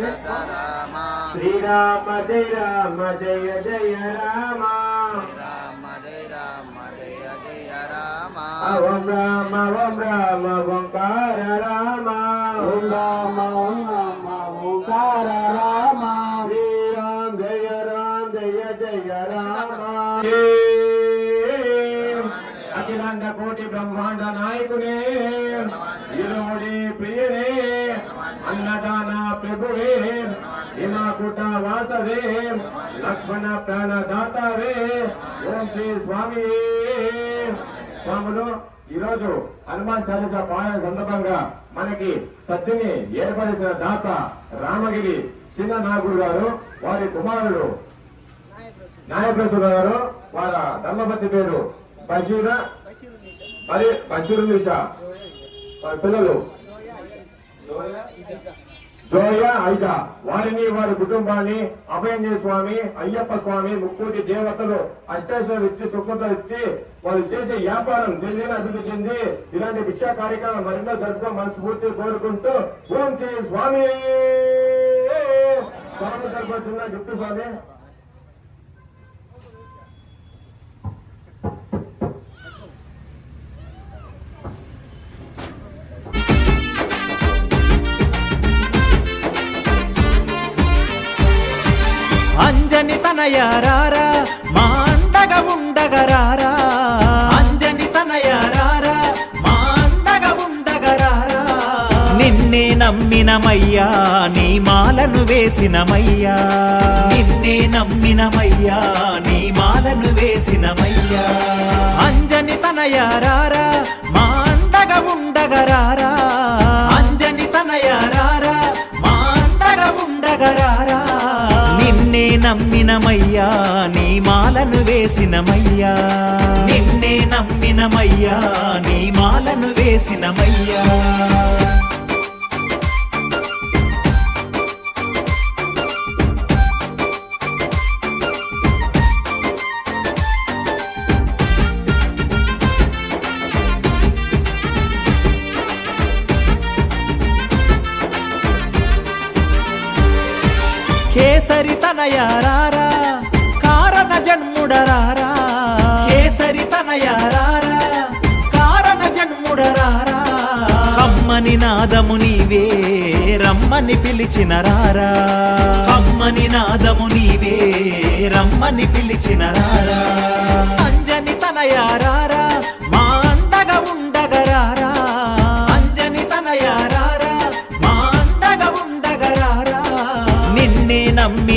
శరద రామ శ్రీరామ జయ రామ జయ జయ రామ ఓం రామ ఓం రామ ఓంకార రామ ఓం రామ ఓం రామ ఓంకార రామ శ్రీరామ జయ రామ జయ జయ రామ అఖిలాండ కోటి బ్రహ్మాండ నాయకునే ఇరుముడి ప్రభువే హిమాకుట వాసవే లక్ష్మణ ప్రాణదాతవే ఓం శ్రీ స్వామి స్వాములు ఈరోజు హనుమాన్ చాలీస పాలన సందర్భంగా మనకి సత్యని ఏర్పరిచిన దాత రామగిరి చిన్న నాగుడు గారు వారి కుమారుడు న్యాయప్రతుడు గారు వాళ్ళ ధర్మపతి పేరు బషీర మరి బషీరు నిషా పిల్లలు. సోయ ఐజా. వారిని వారి కుటుంబాన్ని అభయంజయ స్వామి అయ్యప్ప స్వామి ముక్కోటి దేవతలు అత్యాశలు ఇచ్చి సుఖతలు ఇచ్చి వాళ్ళు చేసే వ్యాపారం దిల్లీని అభివృద్ధి చెంది ఇలాంటి విషయా కార్యక్రమం మరింత జరుపుకో మనస్ఫూర్తి కోరుకుంటూ ఓం శ్రీ స్వామి. స్వామి జరుపుతున్న జుట్టు స్వామి. తనయారారా? మా అండగ ఉండగరారా? అంజని తనయారారా? మా ఉండగరారా? నిన్నే నమ్మినమయ్యా నీ మాలను వేసినమయ్యా. నిన్నే నమ్మినమయ్యా నీ మాలను వేసినమయ్యా. అంజని తనయారారా? మాలను వేసినమయ్యా. నిన్నే నమ్మినమయ్యా నీ మాలను వేసినమయ్యా. కేసరి తనయారా జన్ముడరారా? కేసరి తనయారారా? కారణ జన్ముడరారా? కమ్మని నాదము నీవే రమ్మని పిలిచిన రారా కమ్మని నాదము నీవే రమ్మని పిలిచిన రారా అంజని తనయారారా?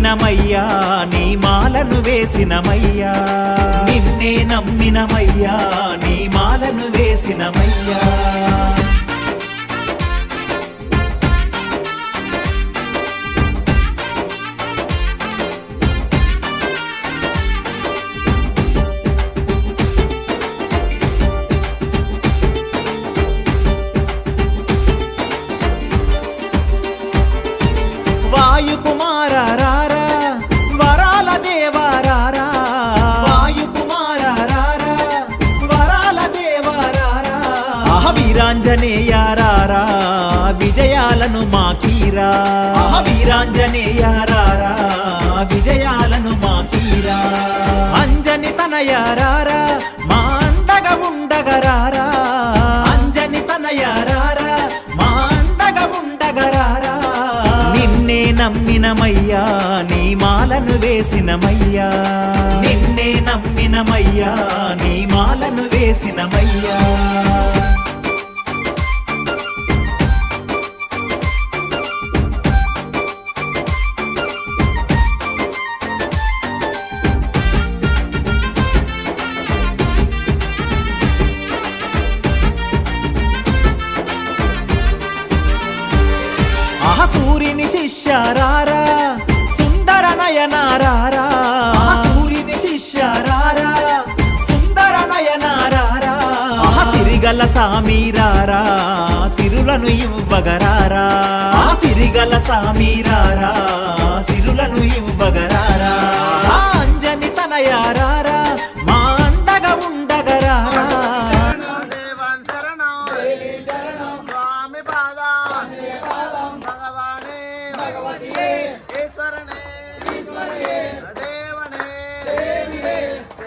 నమ్మినమయ్యా నీ మాలను వేసినమయ్యా. నిన్నే నమ్మినమయ్యా నీ మాలను వేసినమయ్యా. విజయాలను మాకీరా. వీరాంజనేయారారా విజయాలను మాకీరా. అంజని తనయారారా మా అండగా ఉండగరారా. అంజని తనయారారా మా అండగా ఉండగరారా. నిన్నే నమ్మినమయ్యా నీ మాలను వేసినమయ్యా. నిన్నే నమ్మినమయ్యా నీ మాలను వేసినమయ్యా. శిష్యారారా సుందర నయనారారా. ఆహ సూర్యుని శిష్యారారా సుందర నయనారారా. ఆహ సిరిగల సామీరారా సిరులను ఇవ్వగరారా. సిరిగల సామీరారా సిరులను ఇవ్వగరారా.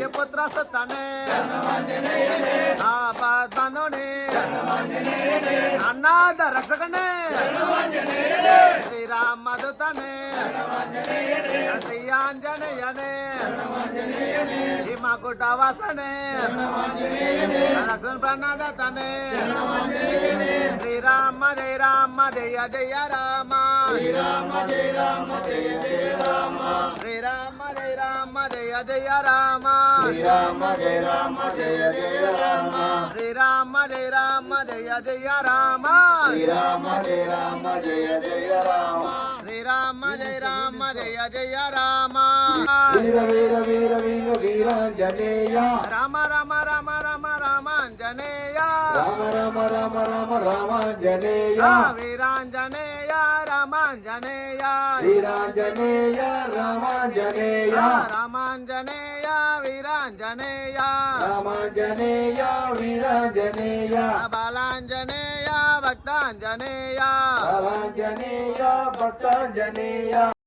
ये पुत्र సత్తనే ఆపద్బంధునే అన్నాద రక్షకనే. శ్రీరామ మధుతనే శ్రీయాంజనేయనే. హిమకుట వాసనే లక్ష్మణ ప్రణాదతనే. శ్రీరామ జయ రామ జయ జయ రామ. శ్రీరామ జయ రామ జయ జయ రామ. శ్రీరామ జయ జయ రామ. శ్రీరామ జయ రామ జయ జయ రామ. శ్రీరామ జయ రామ జయ జయ రామ. శ్రీరామ జయ రామ జయ జయ రామ. శ్రీరామ జయ రామ జయ జయ రామ. వీర వీర వీర వీర వీరాంజనేయ. రామ రామ రామ రామ రామాంజనేయ. రామ రామ రామ రామ రామాంజనేయ. వీరాంజనేయ. రామాంజనేయ. వీరాంజనేయ రామాంజనేయ. రామాంజనేయ వీరాంజనేయ. రామాంజనేయ వీరాంజనేయ. బాలాంజనేయ భక్తాంజనేయ. బాలాంజనేయ భక్తాంజనేయ.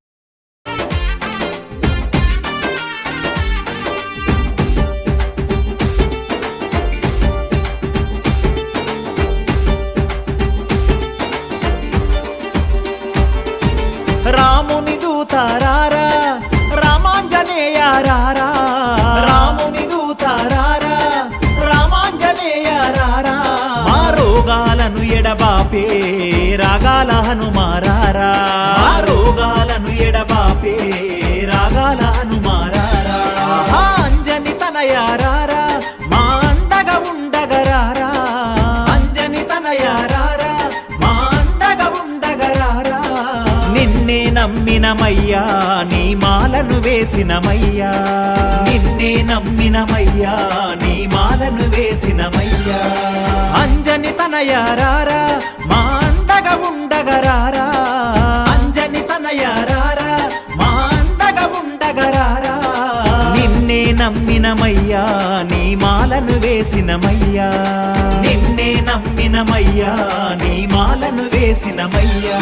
ఎడబాపే రాగాల హనుమారారా. రోగాలను ఎడబాపే రాగాల హనుమారారా. అంజని తనయారారా మా అండగా ఉండగరారా. అంజని తనయారారా మా అండగా ఉండగరారా. నిన్నే నమ్మినమయ్యా నీ మాలను వేసినమయ్యా. నిన్నే నమ్మినమయ్యా నీ మాలను వేసినమయ్యా. అంజని తనయారారా నమ్మినమయ్యా నీ మాలను వేసినమయ్యా. నిన్నే నమ్మినమయ్యా నీ మాలను వేసినమయ్యా.